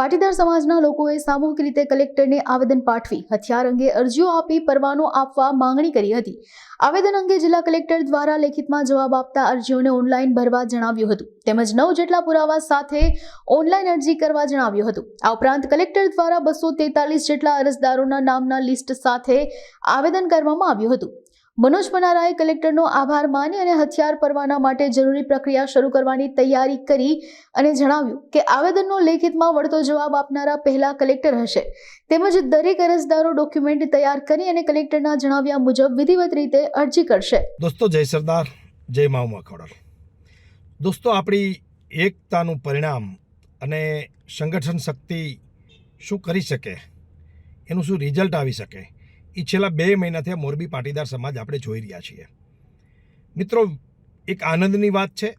પાટીદાર સમાજના લોકોએ સામૂહિક રીતે કલેક્ટરને આવેદન પાઠવી, હથિયાર અંગે અરજીઓ આપી, પરવાનો આપવા માંગણી કરી હતી. આવેદન અંગે જિલ્લા કલેક્ટર દ્વારા લેખિતમાં જવાબ આપતા અરજીઓને ઓનલાઈન ભરવા જણાવ્યું હતું. તેમજ નવ જેટલા પુરાવા સાથે ઓનલાઈન અરજી કરવા જણાવ્યું હતું. આ ઉપરાંત કલેક્ટર દ્વારા બસો તેતાલીસ જેટલા અરજદારોના નામના લિસ્ટ સાથે આવેદન કરવામાં આવ્યું હતું. મનોજ પનારાએ કલેક્ટરનો આભાર માની અને હથિયાર પરવાના માટે જરૂરી પ્રક્રિયા શરૂ કરવાની તૈયારી કરી અને જણાવ્યું કે આવેદનનો લેખિતમાં વળતો જવાબ આપનારા પહેલા કલેક્ટર હશે. તેમજ દરેક અરજદારો ડોક્યુમેન્ટ તૈયાર કરી અને કલેક્ટરના જણાવ્યા મુજબ વિધિવત રીતે અરજી કરશે. દોસ્તો, જય સરદાર, જય માઉમા ખોડલ દોસ્તો, આપણી એકતાનું પરિણામ અને સંગઠન શક્તિ શું કરી શકે? એનું શું રિઝલ્ટ આવી શકે? એ છેલ્લા બે મહિનાથી આ મોરબી પાટીદાર સમાજ આપણે જોઈ રહ્યા છીએ. મિત્રો, એક આનંદની વાત છે.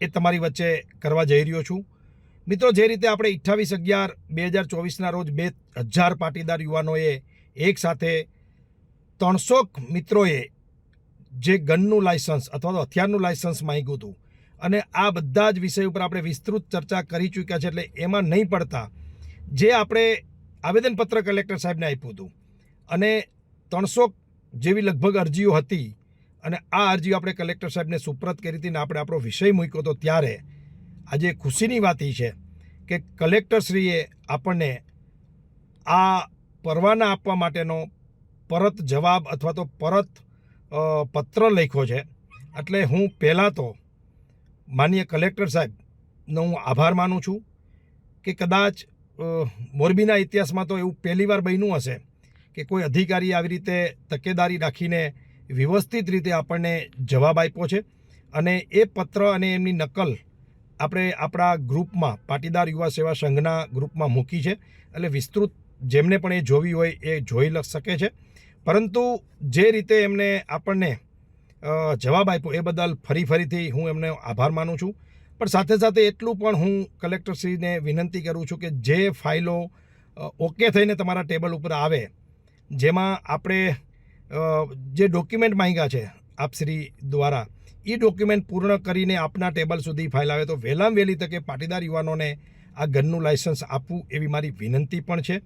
એ તમારી વચ્ચે કરવા જઈ રહ્યો છું. મિત્રો, જે રીતે આપણે અઠ્ઠાવીસ અગિયાર બે હજાર ચોવીસના રોજ બે હજાર પાટીદાર યુવાનોએ એક સાથે ત્રણસો મિત્રોએ જે ગનનું લાયસન્સ અથવા તો હથિયારનું લાયસન્સ માંગ્યું હતું અને આ બધા જ વિષય ઉપર આપણે વિસ્તૃત ચર્ચા કરી ચૂક્યા છે એટલે એમાં નહીં પડતા, જે આપણે આવેદનપત્ર કલેક્ટર સાહેબને આપ્યું હતું અને ત્રણસો જેવી લગભગ અરજીઓ હતી અને આ અરજી આપણે કલેક્ટર સાહેબને સુપ્રત કરી હતી ને આપણે આપણો વિષય મૂક્યો હતો ત્યારે. આજે ખુશીની વાત એ છે કે કલેક્ટરશ્રીએ આપણને આ પરવાના આપવા માટેનો પરત જવાબ અથવા તો પરત પત્ર લખ્યો છે. એટલે હું પહેલાં તો માનીય કલેક્ટર સાહેબનો હું આભાર માનું છું કે કદાચ મોરબીના ઇતિહાસમાં તો એવું પહેલીવાર બન્યું હશે. કે કોઈ અધિકારી આવી રીતે તકેદારી રાખીને વ્યવસ્થિત રીતે આપણને જવાબ આપ્યો છે અને એ પત્ર અને એમની નકલ આપણે આપણા ગ્રુપમાં, પાટીદાર યુવા સેવા સંઘના ગ્રુપમાં મૂકી છે. એટલે વિસ્તૃત જેમને પણ એ જોવી હોય એ જોઈ શકે છે. પરંતુ જે રીતે એમને આપણને જવાબ આપ્યો એ બદલ ફરી ફરીથી હું એમને આભાર માનું છું. પણ સાથે સાથે એટલું પણ હું કલેક્ટરશ્રીને વિનંતી કરું છું કે જે ફાઇલો ઓકે થઈને તમારા ટેબલ ઉપર આવે જેમાં આપણે જે ડોક્યુમેન્ટ માંગ્યા છે આપશ્રી દ્વારા એ ડોક્યુમેન્ટ પૂર્ણ કરીને આપના ટેબલ સુધી ફાઇલ આવે તો વહેલામાં વહેલી તકે પાટીદાર યુવાનોને આ ગનનું લાઇસન્સ આપવું એવી મારી વિનંતી પણ છે.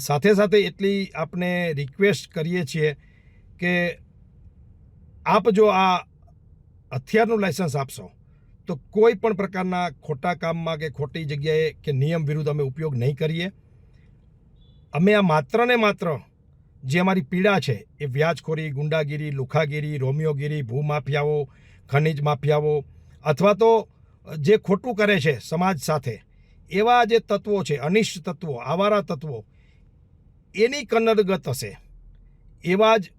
સાથે સાથે એટલી આપને રિક્વેસ્ટ કરીએ છીએ કે આપ જો આ હથિયારનું લાઇસન્સ આપશો, તો કોઈ પણ પ્રકારના ખોટા કામમાં કે ખોટી જગ્યાએ કે નિયમ વિરુદ્ધ અમે ઉપયોગ નહીં કરીએ. અમે આ માત્ર ને માત્ર જે અમારી પીડા છે, એ વ્યાજખોરી, ગુંડાગીરી, લુખાગીરી, રોમિયોગીરી, ભૂમાફિયાઓ, ખનિજ માફિયાઓ અથવા તો જે ખોટું કરે છે સમાજ સાથે, એવા જે તત્વો છે, અનિષ્ટ તત્વો, આવારા તત્વો, એની કન્નડગત હશે. એવા જ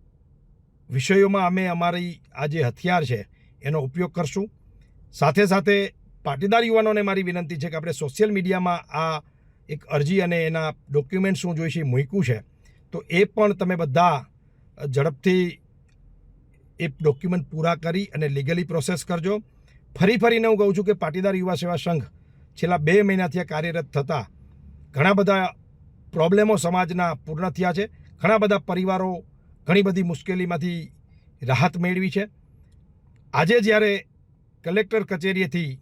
વિષયોમાં અમે અમારી આ જે હથિયાર છે, એનો ઉપયોગ કરશું. સાથે સાથે પાટીદાર યુવાનોને મારી વિનંતી છે કે આપણે સોશિયલ મીડિયામાં આ એક અરજી અને એના ડોક્યુમેન્ટ શું જોઈશે મૂક્યું છે. તો એ પણ તમે બધા ઝડપથી એ ડોક્યુમેન્ટ પૂરા કરી અને લીગલી પ્રોસેસ કરજો. ફરી ફરીને હું કહું છું કે પાટીદાર યુવા સેવા સંઘ છેલ્લા બે મહિનાથી આ કાર્યરત થતાં ઘણા બધા પ્રોબ્લેમો સમાજના પૂર્ણ થયા છે. ઘણા બધા પરિવારો ઘણી બધી મુશ્કેલીમાંથી રાહત મેળવી છે. આજે જ્યારે કલેક્ટર કચેરીએથી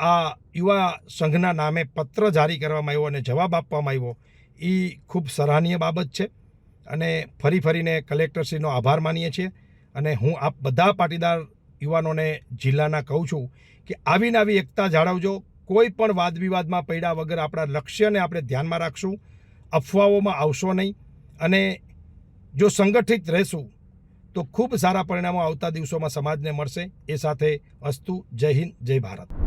આ યુવા સંઘના નામે પત્ર જારી કરવામાં આવ્યો અને જવાબ આપવામાં આવ્યો એ ખૂબ સરાહનીય બાબત છે. અને ફરી ફરીને કલેક્ટરશ્રીનો આભાર માનીએ છીએ. અને હું આપ બધા પાટીદાર યુવાનોને જિલ્લાના કહું છું કે આવીને આવી એકતા જાળવજો. કોઈ પણ વાદ વિવાદમાં પડ્યા વગર આપણા લક્ષ્યને આપણે ધ્યાનમાં રાખશું. અફવાઓમાં આવશો નહીં. અને જો સંગઠિત રહેશું, તો ખૂબ સારા પરિણામો આવતા દિવસોમાં સમાજને મળશે. એ સાથે અસ્તુ. જય હિન્દ, જય ભારત.